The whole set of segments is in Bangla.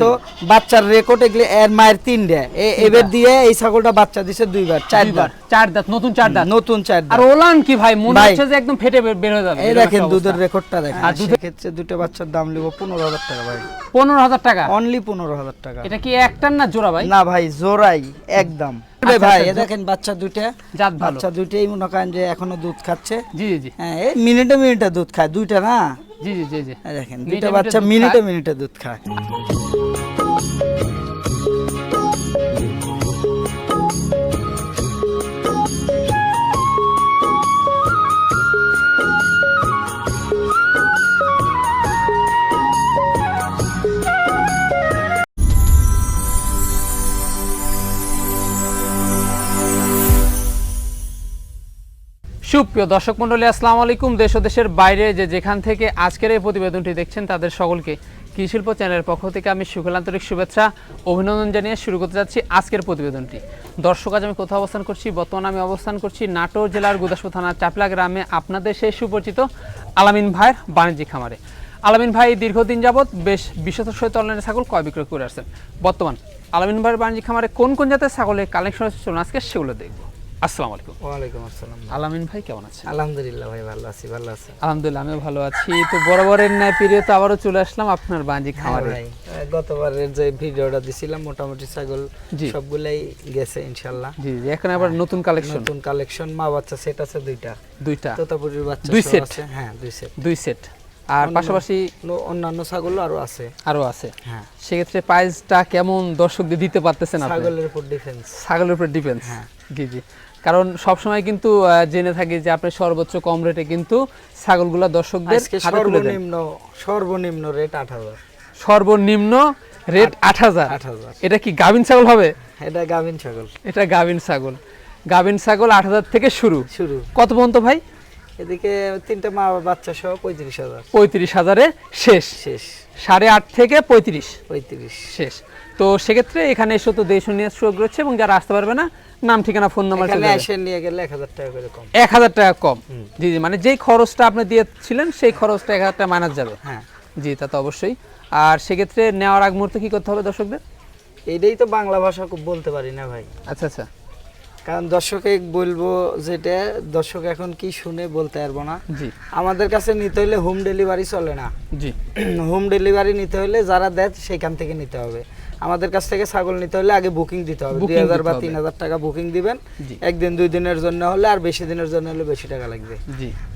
তো বাচ্চার রেকর্ড এগুলি এর মায়ের তিনটে। এ- এবার দিয়ে এই ছাগলটা বাচ্চা দিছে দুইবার চারবার। চার দাঁত নতুন চার দাঁত। নতুন চার আর ওলান কি ভাই? মনে হচ্ছে যে একদম ফেটে বের হয়ে যাবে। এই দেখেন দুধের রেকর্ডটা দেখেন। আর দুধের- সেক্ষেত্রে দুটো বাচ্চার দাম লিব পনেরো হাজার টাকা ভাই। পনেরো হাজার টাকা? অনলি পনেরো হাজার টাকা। এটা কি একটার না জোড়া ভাই? না ভাই জোড়াই একদম। আচ্ছা, ভাই আচ্ছা, এ দেখেন বাচ্চা দুইটা। জাত ভালো। বাচ্চা দুইটাই মনে করেন যে এখনও দুধ খাচ্ছে। জি জি হ্যাঁ এই মিনিটে মিনিটে দুধ খায়। দুইটা না? জি জি জি দেখেন দুইটা বাচ্চা মিনিটে মিনিটে দুধ খায়। সুপ্রিয় দর্শক মন্ডলী আসসালামু আলাইকুম। দেশ ও দেশের বাইরে যে যেখান থেকে আজকের এই প্রতিবেদনটি দেখছেন, তাদের সকলকে কৃষিশিল্প চ্যানেলের পক্ষ থেকে আমি সুখল আন্তরিক শুভেচ্ছা, অভিনন্দন জানিয়ে শুরু করতে যাচ্ছি আজকের প্রতিবেদনটি। দর্শক, আজ আমি কোথাও অবস্থান করছি? বর্তমানে আমি অবস্থান করছি নাটোর জেলার গুদাসপুর থানার চাপলা গ্রামে আপনাদের সেই সুপরিচিত আলামিন ভাইয়ের বাণিজ্যিক খামারে। আলামিন ভাই, দীর্ঘদিন যাবৎ বেশ বিশ্বত সহিত অনলাইনে ছাগল কয় বিক্রয় করে আসছেন। বর্তমান আলামিন ভাইয়ের বাণিজ্যিক খামারে কোন কোন জাতের ছাগলের কালেকশন আজকে সেগুলো দেখব। আসসালামু আলাইকুম। ওয়ালাইকুম আসসালাম। আলামিন ভাই কেমন আছেন? আলহামদুলিল্লাহ ভাই ভালো আছি ভালো আছি আলহামদুলিল্লাহ আমিও ভালো আছি। তো বরাবরের ন্যায় পিরিয়ড আবারও চলে আসলাম আপনার খামারে। ভাই গতবারের যে ভিডিওটা দিছিলাম মোটামুটি ছাগল সবগুলাই গেছে ইনশাল্লাহ জি জি এখন আবার নতুন কালেকশন নতুন কালেকশন মা বাচ্চা সেট আছে দুইটা। দুইটা? তোতাপুরির বাচ্চা দুই? আছে। হ্যাঁ দুই সেট দুই সেট আর পাশাপাশি অন্যান্য ছাগল আরও আছে। আরও আছে। হ্যাঁ। সেক্ষেত্রে প্রাইসটা কেমন দর্শকদের দিতে পারতেছেন আপনি? ছাগলের উপর ডিফেন্স ছাগলের উপর ডিপেন্ডস হ্যাঁ। জি জি। কারণ সবসময় কিন্তু জেনে থাকি যে আপনি সর্বোচ্চ কম রেটে কিন্তু ছাগলগুলো দর্শকদের সর্বনিম্ন সর্বনিম্ন রেট আট হাজার সর্বনিম্ন রেট আট হাজার। আট হাজার। এটা কি গাভিন ছাগল হবে? এটা গাভিন ছাগল। এটা গাভিন ছাগল। গাভিন ছাগল আট হাজার থেকে শুরু। শুরু। কত পর্যন্ত ভাই? এদিকে তিনটা মা বাচ্চা সহ পঁয়ত্রিশ হাজার। পঁয়ত্রিশ হাজারে শেষ। শেষ। সাড়ে আট থেকে পঁয়ত্রিশ। পঁয়ত্রিশ। শেষ। তো সেক্ষেত্রে এখানে এসে তো দেশ নিয়ে সুযোগ রয়েছে এবং যারা আসতে পারবে না নাম ঠিকানা ফোন নাম্বার এখানে এসে নিয়ে গেলে এক হাজার টাকা করে কম। এক হাজার টাকা কম। জি জি মানে যেই খরচটা আপনি দিয়েছিলেন সেই খরচটা এক হাজার টাকা মাইনাস যাবে। হ্যাঁ। জি তা তো অবশ্যই। আর সেক্ষেত্রে নেওয়ার আগ মুহূর্তে কি করতে হবে দর্শকদের? এইটাই তো বাংলা ভাষা খুব বলতে পারি না ভাই। আচ্ছা আচ্ছা। কারণ দর্শকে বলব যেটা দর্শক এখন কি শুনে বলতে পারব না। জি। আমাদের কাছে নিতে হলে হোম ডেলিভারি চলে না। জি। হোম ডেলিভারি নিতে হলে যারা দেয় সেখান থেকে নিতে হবে। আমাদের কাছ থেকে ছাগল নিতে হলে আগে বুকিং দিতে হবে। দুই হাজার বা তিন হাজার টাকা বুকিং দিবেন। একদিন দুই দিনের জন্য হলে আর বেশি দিনের জন্য হলে বেশি টাকা লাগবে।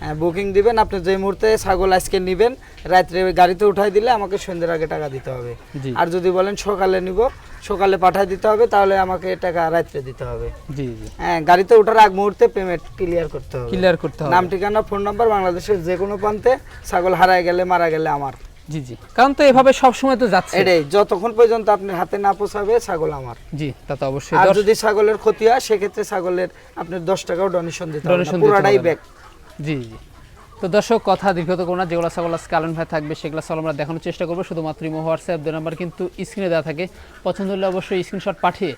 হ্যাঁ বুকিং দিবেন। আপনি যে মুহূর্তে ছাগল আজকে নেবেন রাত্রে গাড়িতে উঠাই দিলে আমাকে সন্ধ্যের আগে টাকা দিতে হবে। আর যদি বলেন সকালে নিব সকালে পাঠাই দিতে হবে তাহলে আমাকে টাকা রাত্রে দিতে হবে। জি জি। হ্যাঁ গাড়িতে ওঠার আগ মুহূর্তে পেমেন্ট ক্লিয়ার করতে হবে। ক্লিয়ার করতে হবে। নাম ঠিকানা ফোন নাম্বার বাংলাদেশের যে কোনো প্রান্তে ছাগল হারায় গেলে মারা গেলে আমার। জি জি। কারণ তো এভাবে সবসময় তো যাচ্ছে। এটাই যতক্ষণ পর্যন্ত আপনার হাতে না পৌঁছাবে ছাগল আমার। জি তা তো অবশ্যই। আর যদি ছাগলের ক্ষতি হয় সেক্ষেত্রে ছাগলের আপনার দশ টাকাও ডোনেশন দিতে হবে পুরাটাই। ব্যাক জি জি। তো দর্শক কথা দীর্ঘত কোনো না যেগুলো ছাগল আজকে আলম ভাই থাকবে সেগুলো ছাগল আমরা দেখানোর চেষ্টা করব। শুধুমাত্র ইমো হোয়াটসঅ্যাপ দুই নাম্বার কিন্তু স্ক্রিনে দেওয়া থাকে। পছন্দ হলে অবশ্যই স্ক্রিনশট পাঠিয়ে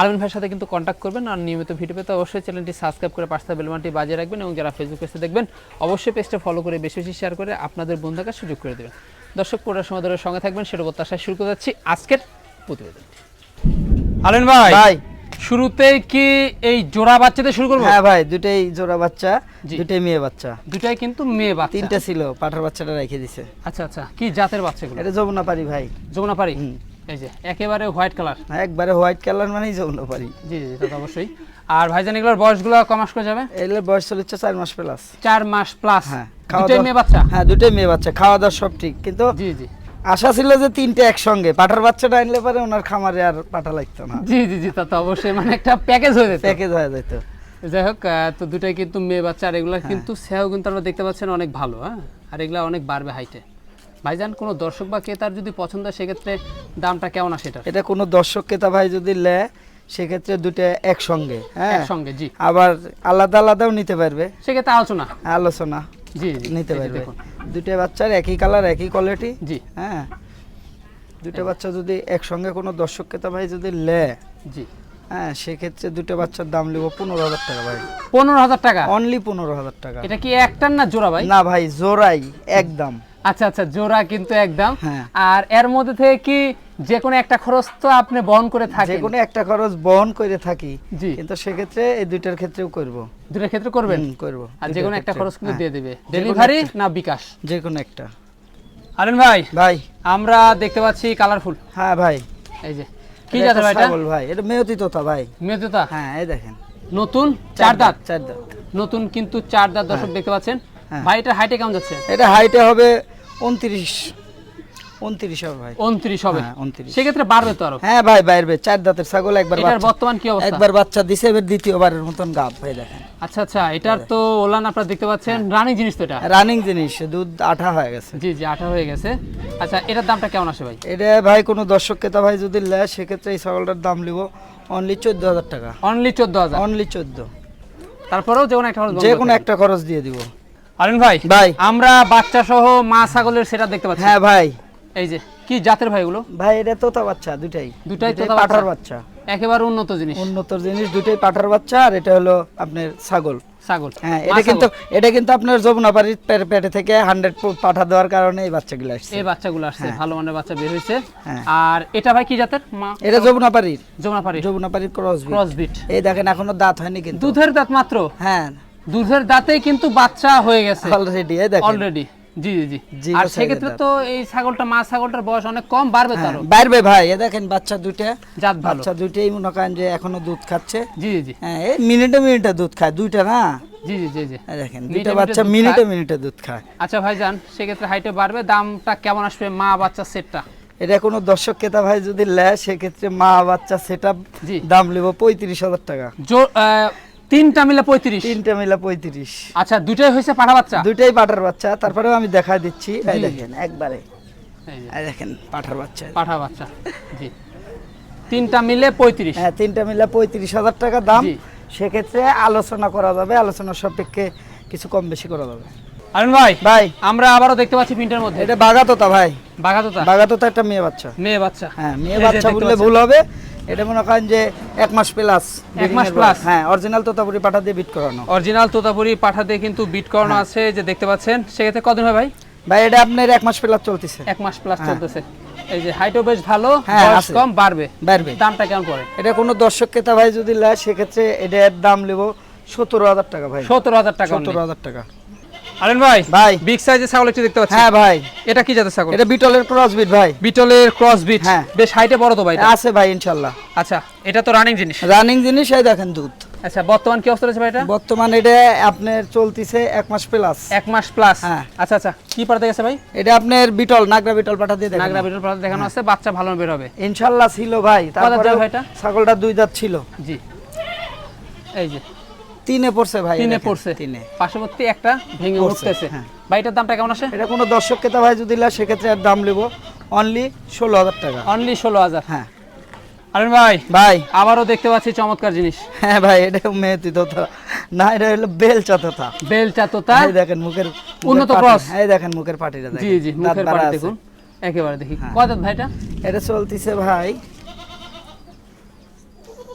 আলমিন ভাইয়ের সাথে কিন্তু কন্ট্যাক্ট করবেন আর নিয়মিত ভিডিও পেতে অবশ্যই চ্যানেলটি সাবস্ক্রাইব করে পাশে বেলমানটি বাজিয়ে রাখবেন এবং যারা ফেসবুক পেজে দেখবেন অবশ্যই পেজটা ফলো করে বেশি বেশি শেয়ার করে আপনাদের বন্ধুকে সুযোগ করে দেবেন। দর্শক পুরোটা সময় ধরে সঙ্গে থাকবেন সেটা প্রত্যাশায় শুরু করে যাচ্ছি আজকের প্রতিবেদন আলমিন ভাই ভাই। শুরুতেই কি এই জোড়া বাচ্চাতে শুরু করব? হ্যাঁ ভাই দুটাই জোড়া বাচ্চা। দুটাই মেয়ে বাচ্চা। দুটাই কিন্তু মেয়ে বাচ্চা। তিনটা ছিল পাঠার বাচ্চাটা রেখে দিছে। আচ্ছা আচ্ছা কি জাতের বাচ্চাগুলো? এটা যমুনা পারি ভাই। যমুনা পারি হুম। এই যে একেবারে হোয়াইট কালার। হ্যাঁ একবারে হোয়াইট কালার মানেই যমুনা পারি জি জি তা তো অবশ্যই। আর ভাইজান এগুলোর বয়সগুলো কমাস করে যাবে? এগুলোর বয়স চলেছে চার মাস প্লাস। চার মাস প্লাস। হ্যাঁ। দুটাই মেয়ে বাচ্চা? হ্যাঁ দুটাই মেয়ে বাচ্চা খাওয়া দাওয়া সব ঠিক কিন্তু জি জি। আশা ছিল যে তিনটে একসঙ্গে পাঠার বাচ্চাটা আনলে পরে ওনার খামারে আর পাঠা লাগতো না। জি জি জি তা তো অবশ্যই মানে একটা প্যাকেজ হয়ে যেত। প্যাকেজ হয়ে যেত। যাই হোক তো দুটাই কিন্তু মেয়ে বাচ্চা আর এগুলো হ্যাঁ। কিন্তু সেও কিন্তু আমরা দেখতে পাচ্ছেন অনেক ভালো হ্যাঁ? আর এগুলা অনেক বাড়বে হাইটে ভাইজান কোনো দর্শক বা ক্রেতার যদি পছন্দ হয় সেক্ষেত্রে দামটা কেমন আসে এটা এটা কোনো দর্শক ক্রেতা ভাই যদি নেয় সেক্ষেত্রে দুটো একসঙ্গে হ্যাঁ? একসঙ্গে জি। আবার আলাদা আলাদাও নিতে পারবে। সেক্ষেত্রে আলোচনা। আলোচনা। জি নিতে পারবে। দেখুন। দুটো বাচ্চার একই কালার একই কোয়ালিটি জি। হ্যাঁ। দুটো বাচ্চা যদি একসঙ্গে কোনো দর্শক ক্রেতা ভাই যদি লে জি। হ্যাঁ সেক্ষেত্রে দুটো বাচ্চার দাম লিব পনেরো হাজার টাকা ভাই। পনেরো হাজার টাকা? অনলি পনেরো হাজার টাকা। এটা কি একটার না জোড়া ভাই? না ভাই জোড়াই একদম। আচ্ছা আচ্ছা জোড়া কিন্তু একদম। হ্যাঁ। আর এর মধ্যে থেকে কি যে কোনো একটা খরচ তো আপনি বহন করে যে কোনো একটা খরচ বহন করে থাকি। জি। কিন্তু সেক্ষেত্রে এই দুইটার ক্ষেত্রেও করব। দুটোর ক্ষেত্রে করবেন? করব। আর যে কোনো একটা খরচ কিন্তু হ্যাঁ, দিয়ে দিবে। ডেলিভারি না বিকাশ? যে কোনো একটা। আরেন ভাই ভাই। আমরা দেখতে পাচ্ছি কালারফুল হ্যাঁ ভাই। এই যে। কি জাতের ভাই এটা ভাই। এটা মেয়তি তোতা ভাই। মেজুতা হ্যাঁ এই দেখেন। নতুন? চার দাঁত চার দাঁত। নতুন কিন্তু চার দাঁত দর্শক দেখতে পাচ্ছেন। হ্যাঁ। ভাই এটা হাইটে কেমন যাচ্ছে? এটা হাইটে হবে উনত্রিশ। উনত্রিশ হবে ভাই। উনত্রিশ হবে। হ্যাঁ, 29 সেক্ষেত্রে বাড়বে তো আরও। হ্যাঁ ভাই বাইরবে চার দাঁতের ছাগল একবার এটার বর্তমান কি অবস্থা? একবার বাচ্চা দিছে এবার দ্বিতীয়বারের মতন গাব ভাই দেখেন। আচ্ছা আচ্ছা এটার তো ওলান আপনারা দেখতে পাচ্ছেন। রানিং জিনিস তো এটা। রানিং জিনিস দুধ আঠা হয়ে গেছে। জি জি আঠা হয়ে গেছে। আচ্ছা এটার দামটা কেমন আসে ভাই? এটা ভাই কোনো দর্শক ক্রেতা ভাই যদি নেয় সেক্ষেত্রে এই ছাগলটার দাম নিব অনলি চোদ্দ হাজার টাকা। অনলি চোদ্দ হাজার। অনলি চোদ্দ। তারপরেও যে কোনো একটা খরচ যে কোনো একটা খরচ দিয়ে দিব। আরেন ভাই ভাই। আমরা বাচ্চা সহ মা ছাগলের সেটা দেখতে পাচ্ছি। হ্যাঁ ভাই। এই যে কি জাতের ভাই এগুলো? ভাই এটা তোতা বাচ্চা দুটাই দুটাই তোতা পাঠার বাচ্চা? একেবারে উন্নত জিনিস। উন্নত জিনিস দুটাই পাঠার বাচ্চা আর এটা হলো আপনার ছাগল। ছাগল। হ্যাঁ এটা কিন্তু এটা কিন্তু আপনার যমুনাপাড়ির পেটে পেটে থেকে হান্ড্রেড পাঠা দেওয়ার কারণে এই বাচ্চাগুলো আসছে। এই বাচ্চাগুলো আসছে ভালো মানের বাচ্চা বের হয়েছে। হ্যাঁ। আর এটা ভাই কি জাতের? মা এটা যমুনাপাড়ির যমুনাপাড়ি যমুনাপাড়ির ক্রস ক্রস বিট এই দেখেন এখনও দাঁত হয়নি কিন্তু। দুধের দাঁত মাত্র? হ্যাঁ। দুধের দাঁতেই কিন্তু বাচ্চা হয়ে গেছে। অলরেডি এই দেখেন। অলরেডি জি জি জি। আর সেক্ষেত্রে তো এই ছাগলটা মা ছাগলটার বয়স অনেক কম বাড়বে হ্যাঁ, তারও। বাইরবে ভাই এ দেখেন বাচ্চা দুইটা। জাত ভালো। বাচ্চা দুইটাই মনে করেন যে এখনও দুধ খাচ্ছে। জি জি হ্যাঁ এই মিনিটে মিনিটে দুধ খায় দুইটা না? জি জি জি জি। দেখেন দুইটা বাচ্চা মিনিটে মিনিটে দুধ খায়। আচ্ছা ভাইজান সেক্ষেত্রে হাইটে বাড়বে দামটা কেমন আসবে মা বাচ্চা সেটটা এটা কোনো দর্শক ক্রেতা ভাই যদি নেয় সেক্ষেত্রে মা বাচ্চা সেট। দাম নেব পঁয়ত্রিশ হাজার টাকা। তিনটা মিলে পঁয়ত্রিশ। তিনটা মিলে পঁয়ত্রিশ। আচ্ছা দুটাই হয়েছে পাঠা বাচ্চা? দুইটাই পাঠার বাচ্চা। তারপরেও আমি দেখা দিচ্ছি। এই দেখেন একবারে। এই দেখেন পাঠার বাচ্চা। পাঠা বাচ্চা জি। তিনটা মিলে পঁয়ত্রিশ। হ্যাঁ তিনটা মিলে পঁয়ত্রিশ হাজার টাকা দাম। সেক্ষেত্রে আলোচনা করা যাবে। আলোচনা সাপেক্ষে কিছু কম বেশি করা যাবে। আরেন ভাই ভাই। আমরা আবারও দেখতে পাচ্ছি প্রিন্টের মধ্যে। এটা বাগাতোতা ভাই। বাঘাতোতা? বাগাতোতা একটা মেয়ে বাচ্চা। মেয়ে বাচ্চা। হ্যাঁ মেয়ে বাচ্চা বললে ভুল হবে। এটা মনে করেন যে এক মাস প্লাস এক মাস plus? হ্যাঁ অরিজিনাল তোতাপুরি পাঠা দিয়ে বিট করানো। অরিজিনাল তোতাপুরি পাঠাতে কিন্তু বিট করানো হ্যাঁ। আছে যে দেখতে পাচ্ছেন সেক্ষেত্রে কদিন হয় ভাই? ভাই এটা আপনার এক মাস প্লাস চলতেছে। এক মাস প্লাস হ্যাঁ। চলতেছে। এই যে হাইটও বেশ ভালো হ্যাঁ, বয়স কম বাড়বে। বাড়বে। দামটা কেমন পড়ে? এটা কোনো দর্শক ক্রেতা ভাই যদি নেয় সেক্ষেত্রে এটার দাম নেব সতেরো হাজার টাকা ভাই। সত্তর হাজার টাকা সতেরো হাজার টাকা। আরেন ভাই ভাই। বিগ সাইজের ছাগল একটু দেখতে পাচ্ছি। হ্যাঁ ভাই। এটা কি জাতের ছাগল? এটা বিটলের ক্রস বিট ভাই। বিটলের ক্রস বিট হ্যাঁ। বেশ হাইটে বড় তো ভাই আছে ভাই ইনশাল্লাহ। আচ্ছা এটা তো রানিং জিনিস। রানিং জিনিস এই দেখেন দুধ। আচ্ছা বর্তমান কি অবস্থা রয়েছে ভাই এটা? বর্তমান এটা আপনার চলতেছে এক মাস প্লাস এক মাস প্লাস হ্যাঁ। আচ্ছা আচ্ছা কি পাঠাতে গেছে ভাই? এটা আপনার বিটল নাগরা বিটল পাঠা দিয়ে দেখেন নাগরা বিটল পাঠাতে দেখানো আছে বাচ্চা ভালো বের হবে। ইনশাল্লাহ ছিল ভাই তারপরে? ছাগলটা দুই দাঁত ছিল। জি। এই যে তিনে পড়ছে ভাই তিনে পড়ছে। তিনে। পার্শ্ববর্তী একটা ভেঙে উঠতেছে। হ্যাঁ। ভাই এটার দামটা কেমন আসে? এটা কোনো দর্শক ক্রেতা ভাই যদি নেয় সেক্ষেত্রে এর দাম নেব। অনলি ষোলো হাজার টাকা। অনলি ষোলো হাজার। হ্যাঁ। আরেন ভাই ভাই। আবারও দেখতে পাচ্ছি চমৎকার জিনিস। হ্যাঁ ভাই এটা মেয়েতি তোতা। না এটা হলো বেলচা তোতা। বেলচা তোতা। এই দেখেন মুখের উন্নত। পাটি- এই দেখেন মুখের পাটিটা দেখেন। জি জি মুখের আছে। দেখুন। একেবারে দেখি। হ্যাঁ। কয় দাঁত ভাইটা এটা চলতিছে ভাই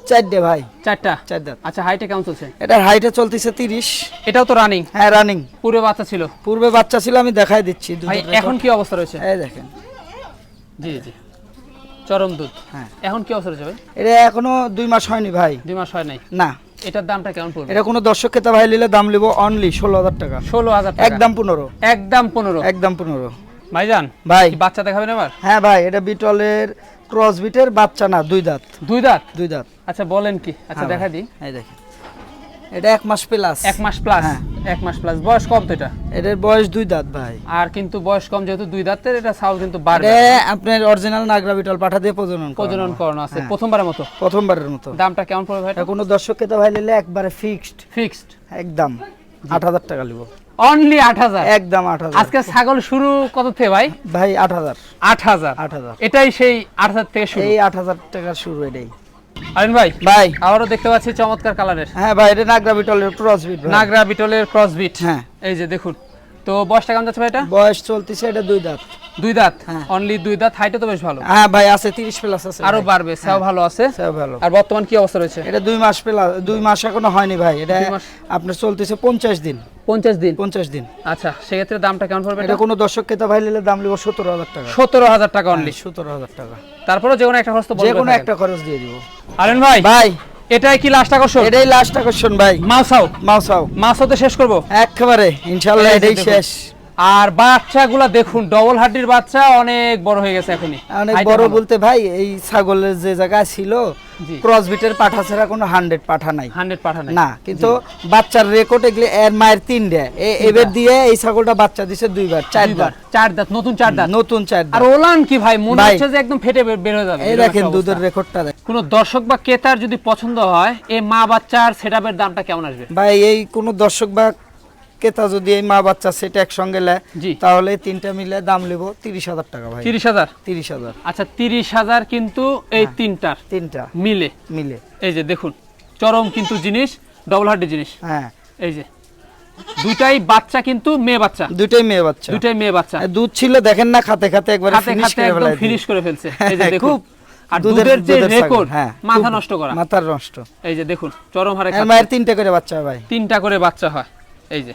চারটে ভাই। চারটা? চার দাঁত আচ্ছা হাইটে কেমন চলছে? এটার হাইটে চলতিছে তিরিশ। এটাও তো রানিং হ্যাঁ রানিং পুরো বাচ্চা ছিল? পূর্বে বাচ্চা ছিল আমি দেখাই দিচ্ছি। ভাই এখন কি অবস্থা রয়েছে? এই দেখেন। জি জি। চরম দুধ। হ্যাঁ। এখন কি অবস্থা রয়েছে ভাই? এটা এখনও দুই মাস হয়নি ভাই। দুই মাস হয় নাই? না। এটার দামটা কেমন পড়বে? এটা কোনো দর্শক ক্রেতা ভাই নিলে দাম নেব অনলি ষোলো হাজার টাকা। ষোলো হাজার একদম পনেরো। একদম পনেরো। একদম পনেরো। ভাইজান ভাই। বাচ্চা দেখাবেন এবার? হ্যাঁ ভাই এটা বিটলের ক্রস বিটের বাচ্চা না দুই দাঁত। দুই দাঁত? দুই দাঁত। আচ্ছা বলেন কি? আচ্ছা হ্যাঁ দেখা দিই। এই দেখেন। এটা এক মাস প্লাস এক মাস প্লাস হ্যাঁ। এক মাস প্লাস বয়স কম তো এটা? এটার বয়স দুই দাঁত ভাই। আর কিন্তু বয়স কম যেহেতু দুই দাঁতের এটা সাউল কিন্তু বাড়বে আপনার অরিজিনাল নাগরা বিটল পাঠা দিয়ে প্রজনন প্রজনন করানো আছে। হ্যাঁ। প্রথমবারের মতো? প্রথমবারের মতো। দামটা কেমন পড়বে ভাই? এটা কোনো দর্শককে তো ভাই নিলে একবারে ফিক্সড ফিক্সড একদম। আট হাজার টাকা নিব। অনলি আট হাজার। একদম আট হাজার। আজকে ছাগল শুরু কত থেকে ভাই? ভাই আট হাজার। আট হাজার। আট হাজার। এটাই সেই আট হাজার থেকে শুরু। এই আট হাজার টাকার শুরু এটাই। আরিন ভাই ভাই। আবারও দেখতে পাচ্ছি চমৎকার কালারের হ্যাঁ ভাই এটা নাগরা বিটলের ক্রস বিট নাগরা বিটলের ক্রস বিট হ্যাঁ। এই যে দেখুন। তো বয়সটা কেমন যাচ্ছে ভাই এটা? বয়স চলতেছে এটা দুই দাঁত। দুই দাঁত? হ্যাঁ। অনলি দুই দাঁত হাইটে তো বেশ ভালো। হ্যাঁ ভাই আছে তিরিশ প্লাস আছে আরও বাড়বে সেও ভালো আছে। সেও ভালো। আর বর্তমান কি অবস্থা রয়েছে? এটা দুই মাস প্লাস দুই মাস এখনও হয়নি ভাই। এটা আপনার চলতেছে পঞ্চাশ দিন। পঞ্চাশ দিন? পঞ্চাশ দিন। আচ্ছা সেক্ষেত্রে দামটা কেমন পড়বে এটা কোনো দর্শক ক্রেতা ভাই নিলে দাম লিব সতেরো হাজার টাকা। সতেরো হাজার টাকা অনলি সতেরো হাজার টাকা। তারপরে যে কোনো একটা খরচ তো যে কোনো একটা খরচ দিয়ে দিব। আলেন ভাই ভাই। এটাই কি লাস্ট আকর্ষণ? এটাই লাস্ট আকর্ষণ ভাই। মাউসাও মাউসাও মাউসাও তো শেষ করব? একেবারে ইনশাল্লাহ এটাই শেষ। আর বাচ্চাগুলা দেখুন ডবল হাড্ডির বাচ্চা অনেক বড় হয়ে গেছে এখনই। অনেক বড় বলতে ভাই এই ছাগলের যে জায়গা ছিল। ক্রস বিটের পাঠা ছাড়া কোনো হান্ড্রেড পাঠা নাই। 100 পাঠা নাই। না কিন্তু বাচ্চার রেকর্ড এগুলি এর মায়ের তিনটা এবার দিয়ে এই ছাগলটা বাচ্চা দিছে দুইবার চারবার। চার দাঁত নতুন চার দাঁত। নতুন চার আর ওলান কি ভাই মনে। হচ্ছে যে একদম ফেটে বের বের হয়ে যাবে। এই দেখেন দুধের রেকর্ডটা দেখেন। কোনো দর্শক বা ক্রেতার যদি পছন্দ হয় এই মা বাচ্চার সেটআপের দামটা কেমন আসবে? ভাই এই কোন দর্শক বা ক্রেতা যদি এই মা বাচ্চা সেটা একসঙ্গে নেয় তাহলে তিনটা মিলে দাম নেব তিরিশ হাজার টাকা ভাই। তিরিশ হাজার? তিরিশ হাজার। আচ্ছা তিরিশ হাজার কিন্তু এই হ্যাঁ। তিনটার? তিনটা। মিলে? মিলে। এই যে দেখুন চরম কিন্তু জিনিস ডবল হার্ডি জিনিস। হ্যাঁ। এই যে দুটাই বাচ্চা কিন্তু মেয়ে বাচ্চা। দুটোই মেয়ে বাচ্চা। দুটাই মেয়ে বাচ্চা। দুধ ছিল দেখেন না খাতে খাতে একবারে ফিনিশ করে একদম ফিনিশ করে ফেলছে। এই যে দেখুন খুব আর দুধের- দুধের যে রেকর্ড হ্যাঁ, মাথা নষ্ট করা। মাথার নষ্ট। এই যে দেখুন চরম হারে মায়ের তিনটা করে বাচ্চা হয় ভাই। তিনটা করে বাচ্চা হয়। এই যে